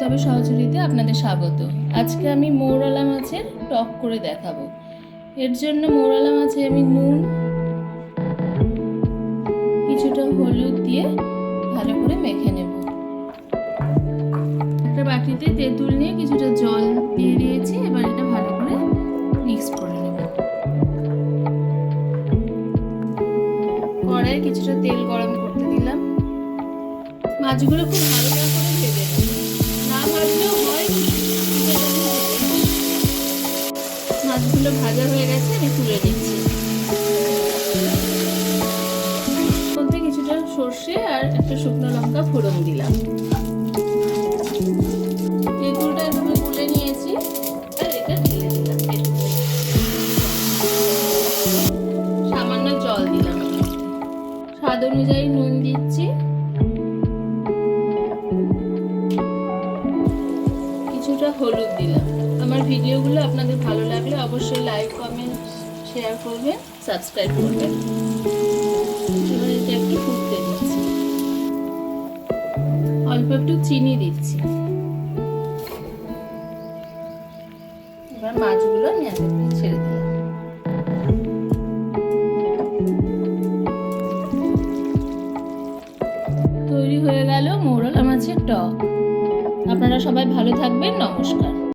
তবে সহচরিতে আপনাদের স্বাগত। আজকে আমি মৌরলা মাছের টক করে দেখাবো। এর জন্য মৌরলা মাছে আমি নুন, কিছুটা হলুদ দিয়ে ভালো করে মেখে নেব। একটা বাটিতে তেঁতুল নিয়ে কিছুটা জল দিয়ে দিয়েছি, এবার এটা ভালো করে মিক্স করে নেব। কড়াই কিছুটা তেল গরম করতে দিলাম। মাছগুলো খুব না ভাজলেও ভেজে হয়ে গেছে তুলে নিচ্ছি। মধ্যে কিছুটা সর্ষে আর একটা শুকনো লঙ্কা ফোড়ন দিলাম। তেঁতুলটা এভাবে গুলে নিয়েছি সামান্য জল দিলাম। স্বাদ অনুযায়ী নুন দিচ্ছি। হলুদ দিলাম। আমার ভিডিওগুলো আপনাদের ভালো লাগলে অবশ্যই লাইক কমেন্ট শেয়ার করবেন সাবস্ক্রাইব করবেন। এবার একটু অল্প একটু চিনি দিচ্ছি। এবার মাছগুলো ছেড়ে দিলাম। তৈরি হয়ে গেল মৌরলা মাছের টক। আপনারা সবাই ভালো থাকবেন নমস্কার।